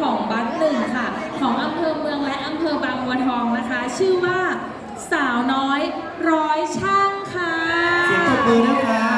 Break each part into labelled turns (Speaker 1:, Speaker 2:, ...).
Speaker 1: ของบัสหนึ่งค่ะ ของอำเภอเมืองและอำเภอบางบัวทองนะคะ ชื่อว่าสาวน้อยร้อยช่างค่ะ
Speaker 2: เสียงปรบมือนะคะ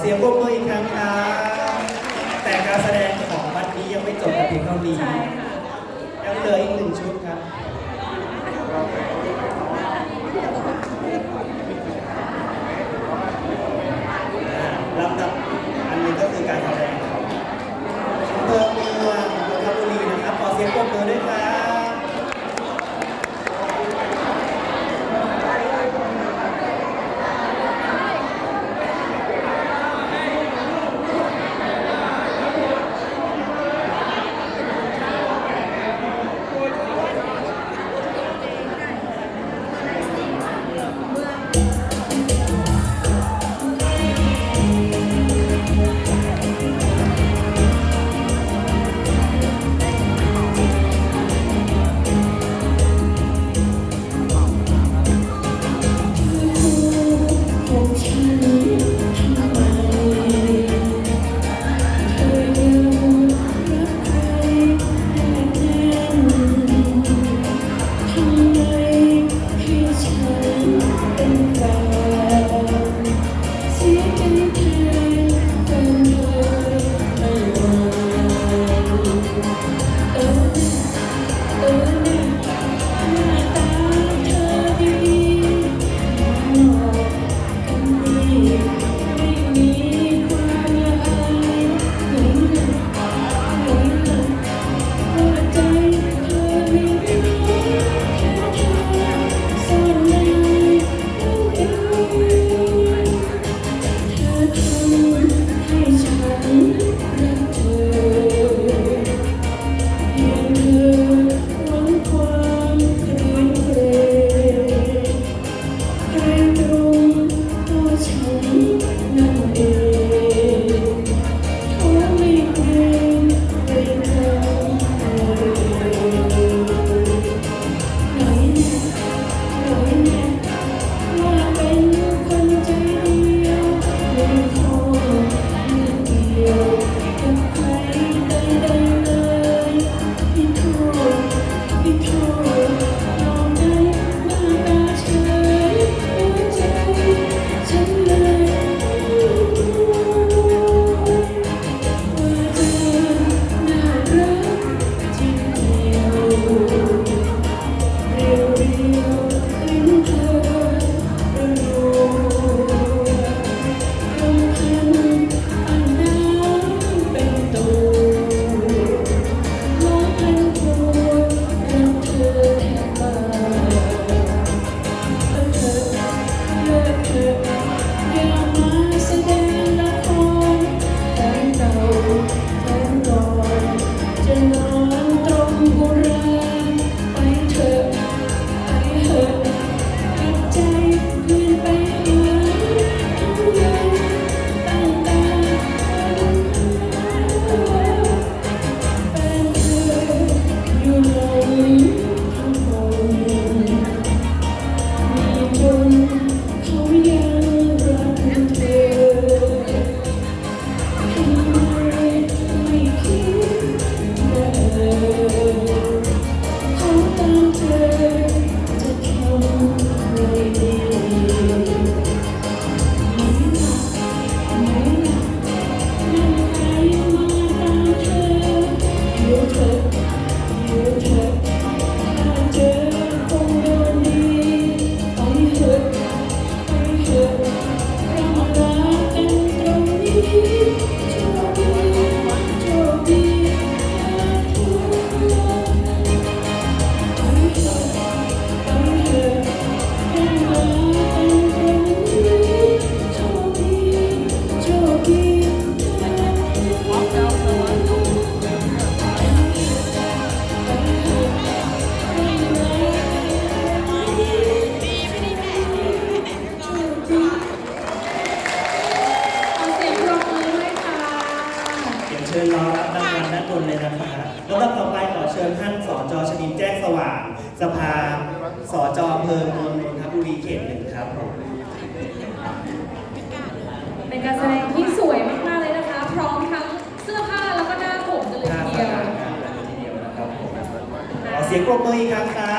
Speaker 3: เสียงปรบมืออีกครั้งครั
Speaker 2: บแต่การแสดงของวันนี้ยังไม่จบแต่เพียงเท่านี้ยังเหลืออีกหนึ่งชุดครับลำดับอันนี้ก็คือการแสดงของเมืองเมือ
Speaker 4: งนนท
Speaker 5: บุรีนะครับขอเสี
Speaker 1: ยงปรบมือด้วยค
Speaker 4: รับางสภาสจอำเภอนนนทบุรีเขตหนึ่งครับผม
Speaker 1: เป็นการแสดงที่สวยมากๆเลยนะคะ พร้อมทั้งเสื้อผ้าแล้วก็หน้าผมกันเลย
Speaker 4: น่า
Speaker 1: ที
Speaker 4: ส
Speaker 1: เดียว
Speaker 4: นเะครับผมเสียงปรบมืออีกครั้งครั